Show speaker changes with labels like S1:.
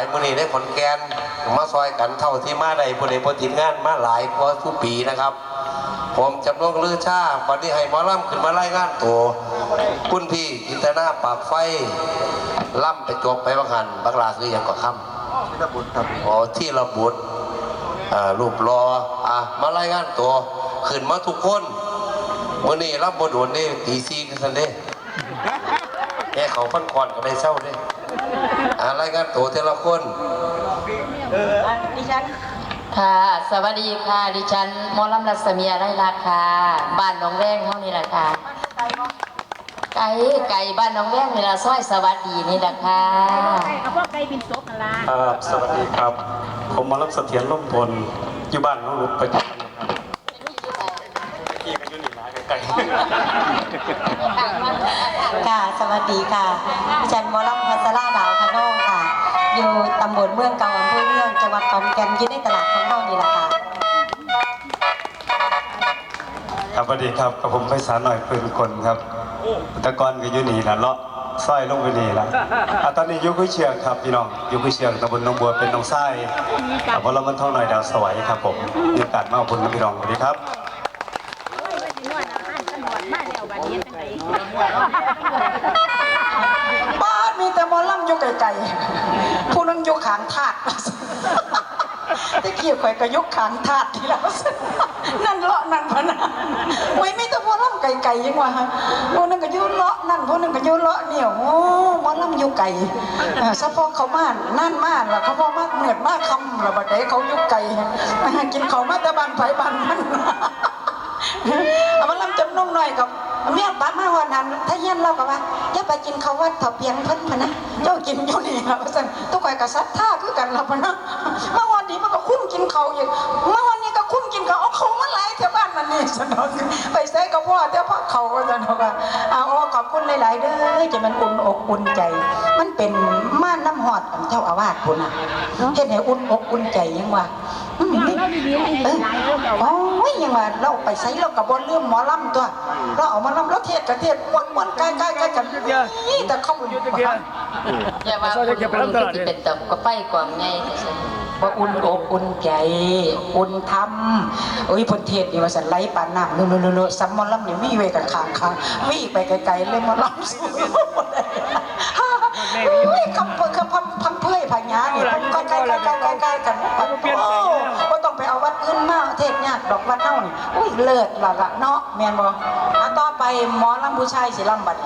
S1: ายมื้อนี้ได้ขอนแก่นมาซอยกันเท่าที่มาได้ผู้ใดบ่ติดงานมาหลายกว่าทุกปีนะครับ ผมจำลองลือชาวันนี้ให้หมอลำขึ้นมารายงานตัวคุณพี่อินทนาปากไฟล่ำไปจบไปบังหันบักลาคืออย่างก็ค่ำ
S2: ที่ระบุครับ
S1: อ๋อที่ระบุตรอ่ารูปรออะมารายงานตัวขึ้นมาทุกคนวันนี้รับบทโดนนี่ตีซีกันทันเด้แค่เขาพันคอนก็ได้เศร้าเด้อ่ารายงานตัวแต่ละคน
S3: ดิฉัน
S4: ค่ะ สวัสดีค่ะ ดิฉันหมอลำรัศมีไรลักษ์ค่ะ บ้านหนองแวงเท่านี้แหละค่ะ
S3: ไก่บ่
S4: ไก่ไก่บ้านหนองแวงนี่ละซอยสวัสดีนี่แหละค่ะ
S3: ไก่กับพวกไก่บินซบนั่นล่ะ
S5: ครับสวัสดีครับ ผมมารับเสถียรล่มทนอยู่บ้านน้องลุกประจำนะครับขี่กันอยู่นี่นะไกล
S6: ค่ะส วัสดีค่ะดิฉันมอลำพัสราดาวคะโนงค่ะ อยู่ตำบลเมืองเก่าอำเภอเมืองจังหวัดขอนแก่นยืนในตลาดของเรานี่แหละค่ะ
S5: ครับสวัสดีครับกับผมไพศาลหน่อยปืนคนครับตะกอนก็อยู่นี่ละเลาะสร้อยลงไปนี่ละอะตอนนี้อยุคุยเชียงครับพี่น้องอยุคุยเชียงตำบลหนองบัวเป็นหนองไส้อะพลมันท่องหน่อยดาวสวัยครับผมมีโอกาสมาขอบคุณพี่น้องสวัสดีครับ
S3: ไปสินวดอาหารตำรวจมาแล้วบัดนี้ ไก
S6: ลๆผู้นึงอยู่ขางทาดตะเกียบข่อยก็ยกขางทาดที่แล้วนั่นเลาะนั่นพะนะไม่มีแต่หมอลำไกลๆยังวะผู้นึงก็ยุ่เลาะนั่นผู้นึงก็ยุ่เลาะเนี่ยโอ้หมอลำยู่ไกลเออเฉพาะเขามานนั่นมากแล้วเขาพอมากเหมือนมากคำแล้วบัดนี้เขายู่ไกลมาหากินเขามาต่บ้านไผ่บ้านมัน นงหน่อยกับเมียป้ามาวันนั้นถ้าเย็นเราก็ว่าอย่าไปกินเขาววัดเถาเปียงเพิ่นพะนะเจ้ากินอยู่นี่ครับสั่นทุกคนก็ซัดท่าคือกันเราพะนะเมื่อวันนี้มันก็คุ้มกินเขาอยู่เมื่อวันนี้ก็คุ้มกินเขาเอาเขามาไล่แถวบ้านมันนี่สนองไปใส่กับพ่อแต่พ่อเขาก็สนองว่าเอาอ้อขอบคุณหลายๆเด้อจะมันอุ่นอกอุ่นใจ มันเป็นม่านน้ำหอดของเจ้าอาวาสพุ่นน่ะเฮ็ดให้อุ่นอกอุ่นใจยังว่าอืมนี่
S3: เราดีๆให้
S6: เออ
S3: หลา ยเรื่องเอา
S6: โอ้ยยังว่าเราไปใส่เรากับบนเรื่องหมอลำตัว เราเอามาลำเราเทศกับเทศม้วนม้วนๆใกล้ใกล้ใกล้กันนี่แต่เขาอยู่
S4: อย่าว่าคุณคุณก็จะเป็นตะก็ไปกว่างไง
S6: ว่าอุ่นอกอุ่นใจอุ่นธรรมโอ้ยเพนเทศนี่ว่าสันไหลปานน้ำนู่นๆๆๆซ้ำหมอลำนี่มีไว้กับข้างข้างๆมีไปไกลๆเลยหมอลำสู้โอ้ยคำเพื่อคำพัมพัมเพยพญานี่ก็ใกล้ๆๆๆๆกันโอ้ก็ วัดเท่านี่อุ้ยเลิศละละเนาะแมนบอะต่อไปหมอลำผู้ชายสิลำบัด